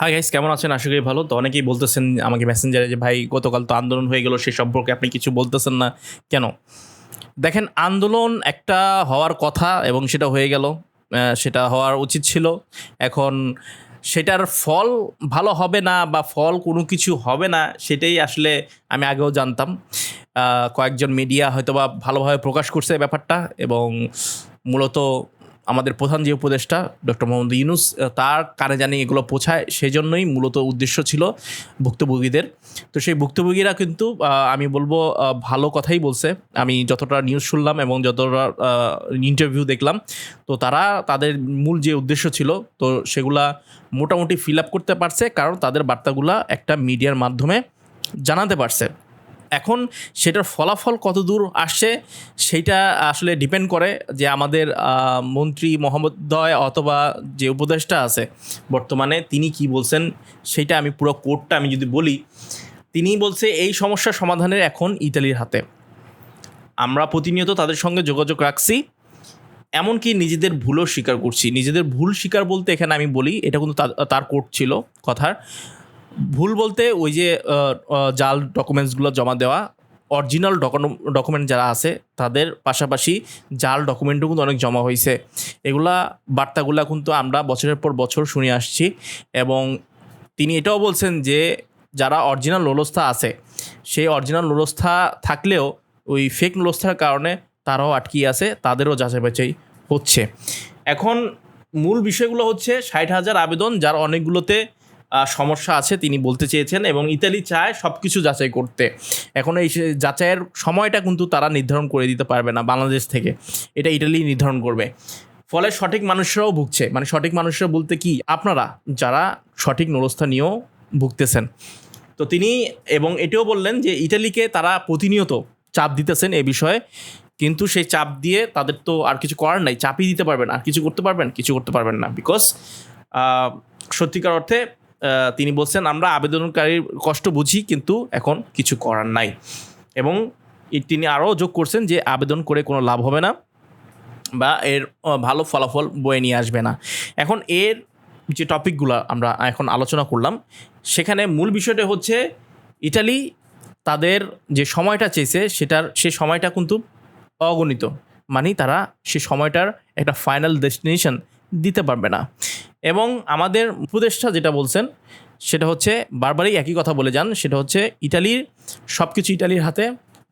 Hi guys কেমন আছেন? আশা করি ভালো। তো অনেকেই বলতেছেন আমাকে মেসেঞ্জারে যে, ভাই, গতকাল তো আন্দোলন হয়ে গেল, সে সম্পর্কে আপনি কিছু বলতেছেন না। কেন? দেখেন, আন্দোলন একটা হওয়ার কথা এবং সেটা হয়ে গেল। সেটা হওয়ার উচিত ছিল। এখন সেটার ফল ভালো হবে না বা ফল কোনো কিছু হবে না, সেটাই আসলে আমি আগেও জানতাম। কয়েকজন মিডিয়া হয়তো বা ভালোভাবে প্রকাশ করছে ব্যাপারটা এবং মূলত আমাদের প্রধান যে উপদেষ্টা, ডক্টর মোহাম্মদ ইউনুস তার কানে জানি এগুলো পৌঁছায় সেই জন্যই মূলত উদ্দেশ্য ছিল ভুক্তভোগীদের। তো সেই ভুক্তভোগীরা কিন্তু আমি বলব ভালো কথাই বলছে। আমি যতটা নিউজ শুনলাম এবং যতটা ইন্টারভিউ দেখলাম, তো তারা তাদের মূল যে উদ্দেশ্য ছিল, তো সেগুলা মোটামুটি ফিল আপ করতে পারছে, কারণ তাদের বার্তাগুলা একটা মিডিয়ার মাধ্যমে জানাতে পারছে। এখন সেটার ফলাফল কত দূর আসছে সেইটা আসলে ডিপেন্ড করে যে আমাদের মন্ত্রী মহম্মদয় অথবা যে উপদেষ্টা আছে, বর্তমানে তিনি কি বলছেন সেটা আমি পুরো কোডটা আমি যদি বলি, তিনি বলছে এই সমস্যার সমাধানের এখন ইতালির হাতে। আমরা প্রতিনিয়ত তাদের সঙ্গে যোগাযোগ রাখছি, এমনকি নিজেদের ভুলও স্বীকার করছি। নিজেদের ভুল স্বীকার বলতে এখানে আমি বলি, এটা কিন্তু তার- কোড ছিল কথার। ভুল বলতে ওই যে জাল ডকুমেন্টসগুলো জমা দেওয়া অরিজিনাল ডকুমেন্ট যারা আছে, তাদের পাশাপাশি জাল ডকুমেন্টও কিন্তু অনেক জমা হয়েছে এগুলা বার্তাগুলা কিন্তু আমরা বছরের পর বছর শুনে আসছি এবং তিনি এটাও বলছেন যে, যারা অরিজিনাল লোলস্থা আছে, সেই অরিজিনাল লোলস্থা থাকলেও ওই ফেক লোলস্থার কারণে তারাও আটকিয়ে আছে, তাদেরও যাচাই বাছাই হচ্ছে। এখন মূল বিষয়গুলো হচ্ছে, ষাট হাজার আবেদন, যার অনেকগুলোতে সমস্যা আছে, তিনি বলতে চেয়েছেন এবং ইতালি চায় সব কিছু যাচাই করতে। এখন এই যাচাইয়ের সময়টা কিন্তু তারা নির্ধারণ করে দিতে পারবে না বাংলাদেশ থেকে। এটা ইটালি নির্ধারণ করবে। ফলে সঠিক মানুষরাও ভুগছে। মানে সঠিক মানুষরা বলতে কি, আপনারা যারা সঠিক নরস্থা নিয়েও ভুগতেছেন। তো তিনি এবং এটাও বললেন যে ইটালিকে তারা প্রতিনিয়ত চাপ দিতেছেন এ বিষয়ে। কিন্তু সেই চাপ দিয়ে তাদের তো আর কিছু করার নাই। চাপই দিতে পারবেন। আর কিছু করতে পারবেন, কিছু করতে পারবেন না। বিকজ সত্যিকার অর্থে তিনি বলছেন, আমরা আবেদনকারীর কষ্ট বুঝি, কিন্তু এখন কিছু করার নাই। এবং তিনি আরও যোগ করছেন যে, আবেদন করে কোনো লাভ হবে না বা এর ভালো ফলাফল বয়ে নিয়ে আসবে না। এখন এর যে টপিকগুলো আমরা এখন আলোচনা করলাম, সেখানে মূল বিষয়টা হচ্ছে, ইটালি তাদের যে সময়টা চেয়েছে, সেটার, সে সময়টা কিন্তু অগণিত। মানে তারা সে সময়টার একটা ফাইনাল ডেস্টিনেশন দিতে পারবে না। এবং আমাদের উপদেষ্টা যেটা বলছেন, সেটা হচ্ছে বারবারই একই কথা বলে যান, সেটা হচ্ছে ইটালির সব কিছু ইটালির হাতে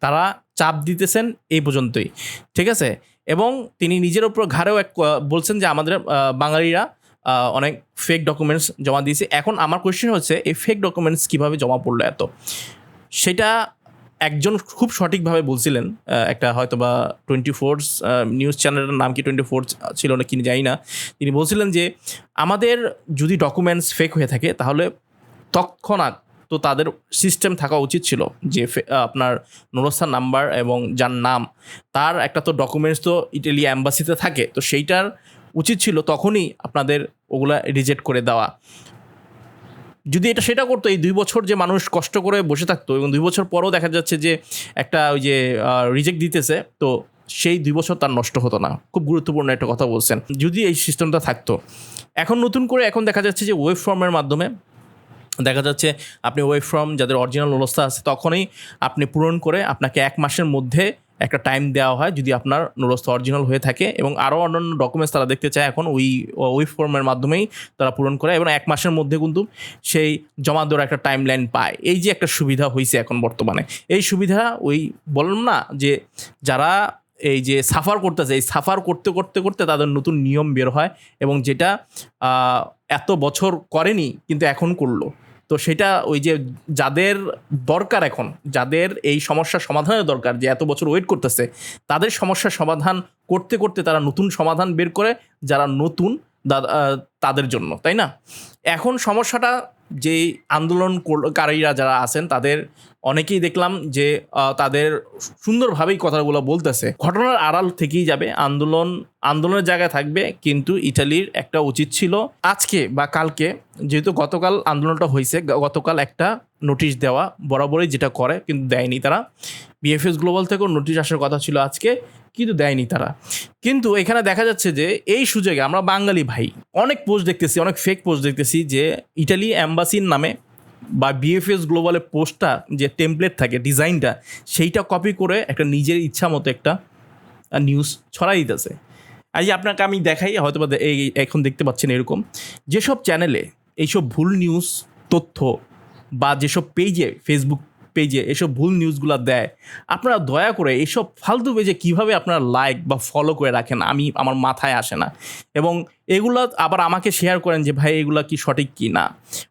তারা চাপ দিতেছেন এই পর্যন্তই, ঠিক আছে? এবং তিনি নিজের উপর ঘাড়েও এক বলছেন যে আমাদের বাঙালিরা অনেক ফেক ডকুমেন্টস জমা দিয়েছে। এখন আমার কোয়েশ্চেন হচ্ছে, এই ফেক ডকুমেন্টস কীভাবে জমা পড়ল এত? সেটা একজন খুব সঠিকভাবে বলছিলেন একটা হয়তো বা টোয়েন্টি ফোর নিউজ চ্যানেলের নাম কি টোয়েন্টি ফোর ছিল না কি জানি না, তিনি বলছিলেন যে আমাদের যদি ডকুমেন্টস ফেক হয়ে থাকে, তাহলে তৎক্ষণাৎ তো তাদের সিস্টেম থাকা উচিত ছিল যে আপনার নুরস্থান নাম্বার এবং যার নাম, তার একটা তো ডকুমেন্টস তো ইটালি অ্যাম্বাসিতে থাকে, তো সেইটার উচিত ছিল তখনই আপনাদের ওগুলা রিজেক্ট করে দেওয়া। যদি এটা সেটা করতো, এই দুই বছর যে মানুষ কষ্ট করে বসে থাকতো এবং দুই বছর পরও দেখা যাচ্ছে যে একটা ওই যে রিজেক্ট দিতেছে, তো সেই দুই বছর তার নষ্ট হতো না। খুব গুরুত্বপূর্ণ একটা কথা বলছেন। যদি এই সিস্টেমটা থাকতো। এখন নতুন করে এখন দেখা যাচ্ছে যে ওয়েব ফর্মের মাধ্যমে দেখা যাচ্ছে আপনি ওয়েব ফর্ম যাদের অরিজিনাল অবস্থা আছে, তখনই আপনি পূরণ করে আপনাকে এক মাসের মধ্যে একটা টাইম দেওয়া হয় যদি আপনার নুরস্থ অরিজিনাল হয়ে থাকে এবং আরও অন্যান্য ডকুমেন্টস তারা দেখতে চায় এখন ওই ওয়েব ফর্মের মাধ্যমেই তারা পূরণ করে এবং এক মাসের মধ্যে কিন্তু সেই জমা দেওয়ার একটা টাইম লাইন পায়। এই যে একটা সুবিধা হয়েছে এখন বর্তমানে। এই সুবিধা ওই বললাম না যে যারা এই যে সাফার করতেছে, এই সাফার করতে করতে করতে তাদের নতুন নিয়ম বের হয় এবং যেটা এত বছর করেনি কিন্তু এখন করল। তো সেটা ওই যে যাদের দরকার এখন, যাদের এই সমস্যার সমাধানের দরকার, যে এত বছর ওয়েট করতেছে, তাদের সমস্যার সমাধান করতে করতে তারা নতুন সমাধান বের করে, যারা নতুন তাদের জন্য, তাই না? এখন সমস্যাটা যে আন্দোলনকারীরা যারা আছেন, তাদের অনেকেই দেখলাম যে তাদের সুন্দরভাবেই কথাগুলো বলতেছে। ঘটনার আড়াল থেকেই যাবে, আন্দোলন, আন্দোলনের জায়গায় থাকবে, কিন্তু ইটালির একটা উচিত ছিল আজকে বা কালকে, যেহেতু গতকাল আন্দোলনটা হয়েছে গতকাল একটা নোটিশ দেওয়া, বরাবরই যেটা করে, কিন্তু দেয়নি তারা। বিএফএস গ্লোবাল থেকেও নোটিশ আসার কথা ছিল আজকে। কিন্তু দেয়নি তারা। কিন্তু এখানে দেখা যাচ্ছে যে এই সুযোগে আমরা বাঙালি ভাই, অনেক পোস্ট দেখতেছি, অনেক ফেক পোস্ট দেখতেছি যে ইটালি অ্যাম্বাসির নামে বা বিএফএস গ্লোবালের পোস্টটা যে টেমপ্লেট থাকে ডিজাইনটা সেইটা কপি করে একটা নিজের ইচ্ছা মতো একটা নিউজ ছড়াই দিতেছে। আজ আপনাকে আমি দেখাই হয়তো বা এই এখন দেখতে পাচ্ছেন এরকম, যেসব চ্যানেলে এইসব ভুল নিউজ তথ্য বা যেসব পেজে ফেসবুক পেজে এসব ভুল নিউজগুলো দেয়, আপনারা দয়া করে এসব ফালতু পেজে কীভাবে আপনারা লাইক বা ফলো করে রাখেন আমি আমার মাথায় আসে না। এবং এগুলো আবার আমাকে শেয়ার করেন যে, ভাই, এগুলো কি সঠিক কি না?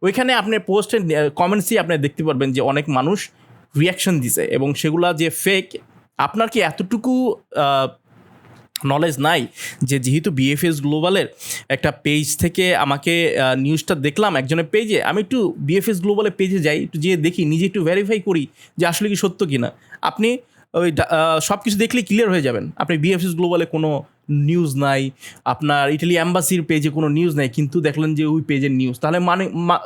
ওইখানে আপনি পোস্টের কমেন্টসই আপনি দেখতে পারবেন যে অনেক মানুষ রিয়াকশন দিছে এবং সেগুলা যে ফেক আপনার কি এতটুকু নলেজ নাই যে যেহেতু বিএফএস গ্লোবালের একটা পেজ থেকে আমাকে নিউজটা দেখলাম একজনের পেজে আমি একটু বিএফএস গ্লোবালের পেজে যাই, একটু যেয়ে দেখি, নিজে একটু ভেরিফাই করি যে আসলে কি সত্য কি না আপনি ওই সব কিছু দেখলে ক্লিয়ার হয়ে যাবেন। আপনি বিএফএস গ্লোবালে কোনো নিউজ নাই, আপনার ইটালি অ্যাম্বাসির পেজে কোনো নিউজ নাই, কিন্তু দেখলেন যে ওই পেজের নিউজ তাহলে মানে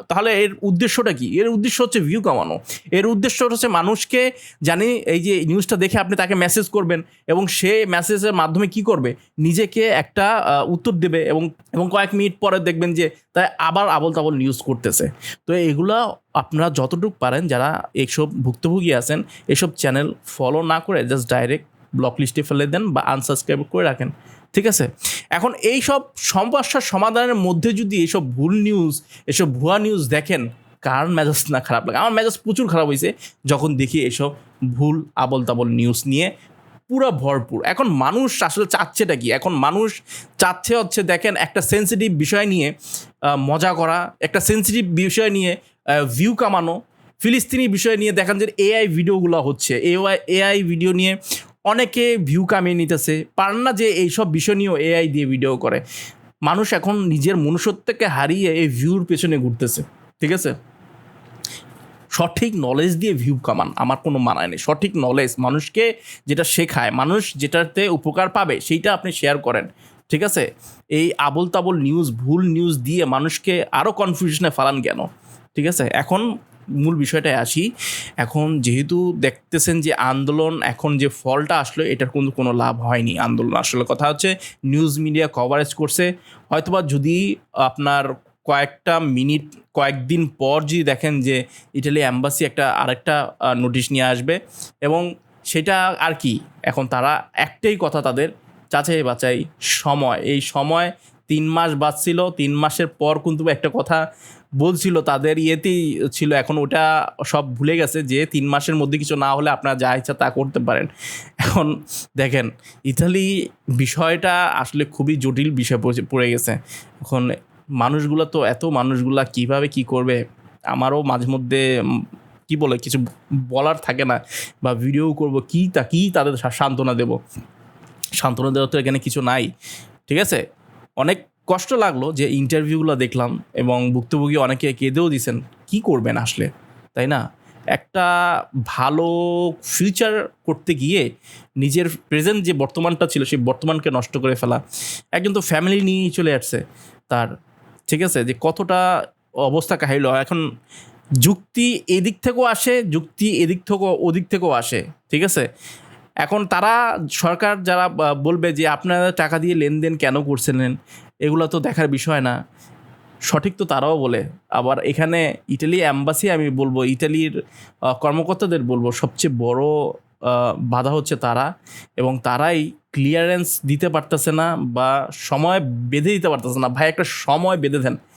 তাহলে এর উদ্দেশ্যটা কি? এর উদ্দেশ্য হচ্ছে ভিউ কামানো। এর উদ্দেশ্য হচ্ছে মানুষকে জানি এই যে নিউজটা দেখে আপনি তাকে মেসেজ করবেন এবং সে মেসেজের মাধ্যমে কি করবে? নিজেকে একটা উত্তর দেবে এবং এবং কয়েক মিনিট পরে দেখবেন যে তাই আবার আবল তাবল নিউজ করতেছে। তো এগুলা আপনারা যতটুকু পারেন, যারা এইসব ভুক্তভোগী আছেন, এসব চ্যানেল ফলো না করে জাস্ট ডাইরেক্ট ব্লক লিস্টে ফেলে দেন বা আনসাবস্ক্রাইব করে রাখেন। ঠিক আছে? এখন এই সব সমস্যার সমাধানের মধ্যে যদি এইসব ভুল নিউজ এসব ভুয়া নিউজ দেখেন, কার মেজাজ না খারাপ লাগে? আমার মেজাজ প্রচুর খারাপ হয়েছে যখন দেখি এসব ভুল আবল তাবল নিউজ নিয়ে পুরো ভরপুর। এখন মানুষ আসলে চাচ্ছেটা কি? এখন মানুষ চাচ্ছে হচ্ছে দেখেন একটা সেন্সিটিভ বিষয় নিয়ে মজা করা, একটা সেন্সিটিভ বিষয় নিয়ে ভিউ কামানো, ফিলিস্তিনি বিষয় নিয়ে দেখেন যে এআই ভিডিওগুলো হচ্ছে। এআই এআই ভিডিও নিয়ে অনেকে ভিউ কামিয়ে নিতেছে। পার না যে এইসব বিষয় নিয়েও এআই দিয়ে ভিডিও করে। মানুষ এখন নিজের মনুষ্যত্বকে হারিয়ে এই ভিউর পেছনে ঘুরতেছে। ঠিক আছে? সঠিক নলেজ দিয়ে ভিউ কামান, আমার কোনো মানায় নেই। সঠিক নলেজ মানুষকে যেটা শেখায়, মানুষ যেটাতে উপকার পাবে, সেইটা আপনি শেয়ার করেন। ঠিক আছে? এই আবল তাবল নিউজ ভুল নিউজ দিয়ে মানুষকে আরও কনফিউশনে ফালান কেন? ঠিক আছে? এখন মূল বিষয়টায় আসি। এখন যেহেতু দেখতেছেন যে আন্দোলন, এখন যে ফলটা আসলো, এটার কিন্তু কোনো লাভ হয়নি আন্দোলন। আসলে কথা হচ্ছে নিউজ মিডিয়া কভারেজ করছে। হয়তোবা যদি আপনার কয়েকটা মিনিট, কয়েকদিন পর যদি দেখেন যে ইটালি অ্যাম্বাসি একটা আরেকটা নোটিশ নিয়ে আসবে এবং সেটা আর কি, এখন তারা একটাই কথা তাদের যাচাই বাছাই সময়। এই সময় তিন মাস বাঁচছিল, তিন মাসের পর কিন্তু একটা কথা বলছিল, তাদের ইয়েতেই ছিল, এখন ওটা সব ভুলে গেছে যে তিন মাসের মধ্যে কিছু না হলে আপনারা যা ইচ্ছা তা করতে পারেন। এখন দেখেন, ইতালি বিষয়টা আসলে খুবই জটিল বিষয় পড়ে- গেছে। এখন মানুষগুলো তো, এত মানুষগুলা কীভাবে কি করবে? আমারও মাঝে মধ্যে কি বলে, কিছু বলার থাকে না বা ভিডিও করব, কি তা, কি তাদের সান্ত্বনা দেব? সান্ত্বনা দেওয়ার তো এখানে কিছু নাই, ঠিক আছে? অনেক কষ্ট লাগল যে ইন্টারভিউগুলো দেখলাম এবং ভুক্তভোগী অনেকে কেঁদেও দিছেন, কি করবেন আসলে? তাই না? একটা ভালো ফিউচার করতে গিয়ে নিজের প্রেজেন্ট যে বর্তমানটা ছিল, সেই বর্তমানকে নষ্ট করে ফেলা, একজন তো ফ্যামিলি নিয়েই চলে আসছে তার, ঠিক আছে? যে কতটা অবস্থা কাহিল। এখন যুক্তি এদিক থেকেও আসে, যুক্তি এদিক থেকেও ওদিক থেকেও আসে, ঠিক আছে? এখন তারা সরকার যারা বলবে যে আপনারা টাকা দিয়ে লেনদেন কেন করছিলেন, এগুলো তো দেখার বিষয় না। সঠিক তো তারাও বলে। আবার এখানে ইটালি অ্যাম্বাসি আমি বলব, ইটালির কর্মকর্তাদের বলব, সবচেয়ে বড় বাধা হচ্ছে তারা। এবং তারাই ক্লিয়ারেন্স দিতে পারতেছে না বা সময় বেঁধে দিতে পারতেছে না। ভাই, একটা সময় বেঁধে দেন।